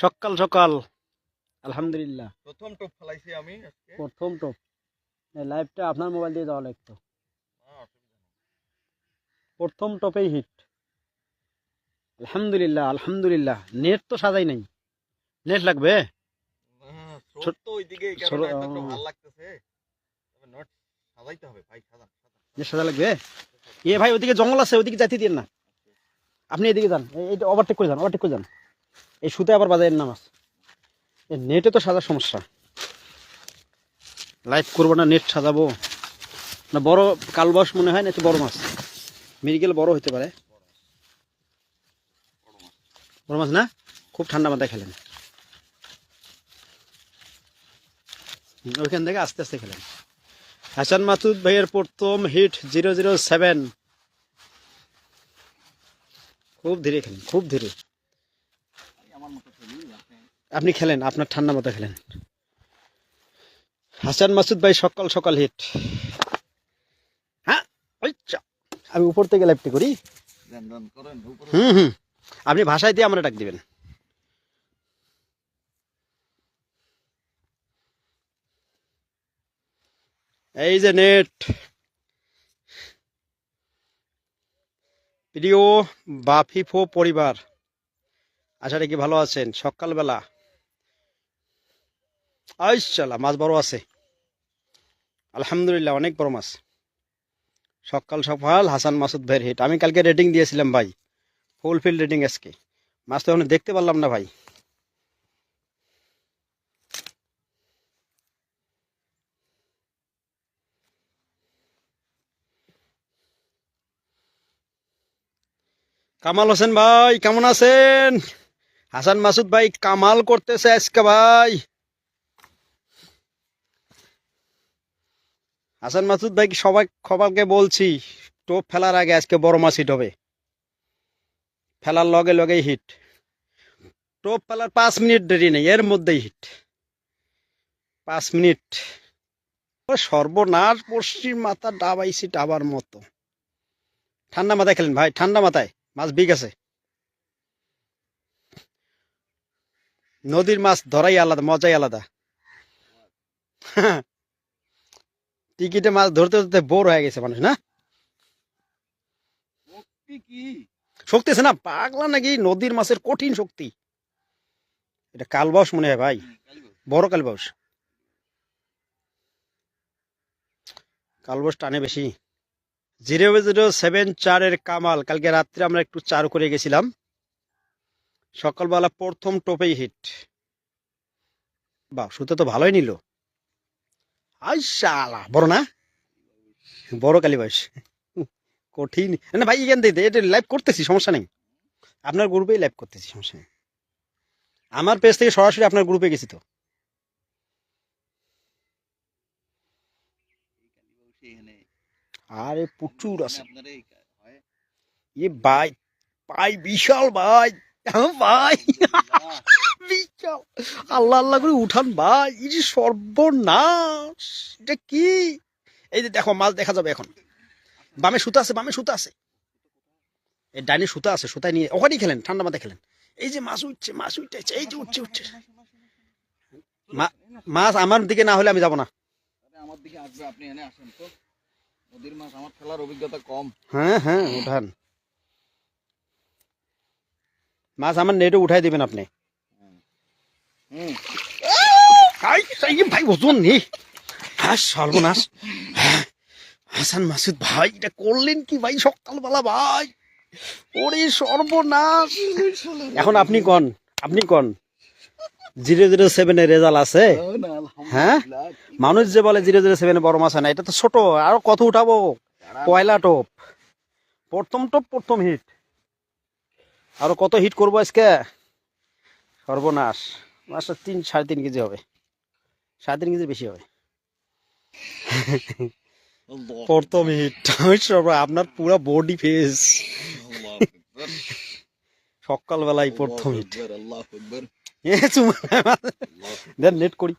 সকাল সকাল। আলহামদুলিল্লাহ। প্রথম টপ ফেলাইছি আমি আজকে। প্রথম টপ। লাইভটা আপনার মোবাইল দিয়ে যাওয়া লাগতো। প্রথম টপেই হিট আলহামদুলিল্লাহ আলহামদুলিল্লাহ। নেট তো সাজাই নাই। নেট লাগবে? ছোট- তো ওইদিকে এই কারণে একটু ও। ভালো লাগতেছে। তবে নট সাজাইতে হবে ভাই সাজান সাজান। নেট সাজা লাগবে? এ ভাই ওদিকে জঙ্গল আছে ওদিকে যাইতে দিন না। আপনি এদিকে যান। এই- এইটা ওভারটেক করে যান ওভারটেক করে যান। এই সুতে আবার বাজারের নাম আছে। নেটে তো সাজার সমস্যা। লাইভ করব না নেট সাজাবো। না, বড় কালবাস মনে হয় না, একটু বড় মাছ। মিরিগেল বড় হতে পারে। বড় মাছ না? খুব ঠান্ডা মাথায় খেলেন। ওইখান থেকে আস্তে আস্তে খেলেন। হাসান মাসুদ ভাইয়ের প্রথম হিট জিরো জিরো সেভেন খুব ধীরে খেলেন, খুব ধীরে। আপনি খেলেন, আপনার ঠান্ডা মতো খেলেন। হাসান মাসুদ ভাই সকাল সকাল হিট হ্যাঁ আমি উপর থেকে লাইভটি করি। হুম হুম, আপনি ভাষায় দিয়ে আমরা ডাক দিবেন। এই যে নেট প্রিয় বাফিফো পরিবার। আশা কি ভালো আছেন। সকালবেলা। আইসালা মাছ বড় আছে। আলহামদুলিল্লাহ, অনেক বড় মাছ। সকাল সকাল হাসান মাসুদ ভাইয়ের হিট আমি কালকে রেটিং দিয়েছিলাম ভাই। ফুল ফিল্ড রেটিং আজকে। মাছ তো দেখতে পারলাম না ভাই। কামাল হোসেন ভাই, কেমন আছেন? হাসান মাসুদ ভাই, কামাল করতেছে আজকে ভাই। হাসান মাসুদ ভাই, সবাই সবাইকে বলছি, টোপ ফেলার আগে আজকে বড় মাছ হিট হবে। ফেলার লগে লগেই হিট টোপ ফেলার পাঁচ মিনিট দেরি নেই, এর মধ্যেই হিট পাঁচ মিনিট। সর্বনাশ, পশ্চিম মাথা ডাবাইছি ডাবার মতো। ঠান্ডা মাথায় খেলেন ভাই, ঠান্ডা মাথায়। মাছ বিগ আছে। নদীর মাছ ধরাই আলাদা, মজাই আলাদা। টিকিটে মাছ ধরতে ধরতে বোর হয়ে গেছে মানুষ না? শক্তি আছে না? পাগলা নাকি? নদীর মাছের কঠিন শক্তি। এটা কালবাউস মনে হয় ভাই। বড় কালবাউস কালবাউস টানে বেশি। জিরো জিরো সেভেন চারের কামাল। কালকে রাত্রে আমরা একটু চার করে গেছিলাম। সকালবেলা প্রথম টোপেই হিট। বা সুতো তো ভালোই নিল। আই শালা, বড় না? বড় কালীবাস কঠিন। না ভাই এখান থেকে এটা লাইভ করতেছি, সমস্যা নেই। আপনার গ্রুপেই লাইভ করতেছি, সমস্যা নেই। আমার পেজ থেকে সরাসরি আপনার গ্রুপে গেছি তো। আরে প্রচুর আছে। এ ভাই ভাই, বিশাল ভাই। হ্যাঁ ভাই। বিশাল আল্লাহ আল্লাহ করে উঠান ভাই। এই যে সর্বনাশ। এটা কি? এই যে দেখো মাছ দেখা যাবে এখন। বামে সুতা আছে বামে সুতা আছে। এই ডাইনে সুতা আছে সুতায় নিয়ে ওখানেই খেলেন ঠান্ডা মাথায় খেলেন। এই যে মাছ উঠছে মাছ উঠছে এই যে উঠছে উঠছে। মাছ আমার দিকে না হলে আমি যাব না। আমার দিকে আসবে আপনি এনে আসেন তো। নদীর মাছ আমার খেলার অভিজ্ঞতা কম। হ্যাঁ হ্যাঁ উঠান। মাছ আমার নেটে উঠাই দিবেন আপনি। ভাই ওজন নেই হ্যাঁ সর্বনাশ। হ্যাঁ, হাসান মাসুদ ভাই এটা করলেন কি ভাই সকালবেলা ভাই? ওরে সর্বনাশ। এখন আপনি কন আপনি কন। জিরো জিরো সেভেনের রেজাল্ট আছে? হ্যাঁ? মানুষ যে বলে জিরো জিরো সেভেনে বড় মাছ হয় না এটা তো ছোট আরও কত উঠাবো? পয়লা টোপ। প্রথম টোপ প্রথম হিট। আরও কত হিট করব আজকে? সর্বনাশ। মাছটা তিন সাড়ে তিন কেজি হবে। সাড়ে তিন কেজির বেশি হবে। প্রথম হিট আপনার পুরো বডি ফেস সকালবেলায় প্রথম হিট দেন নেট করি।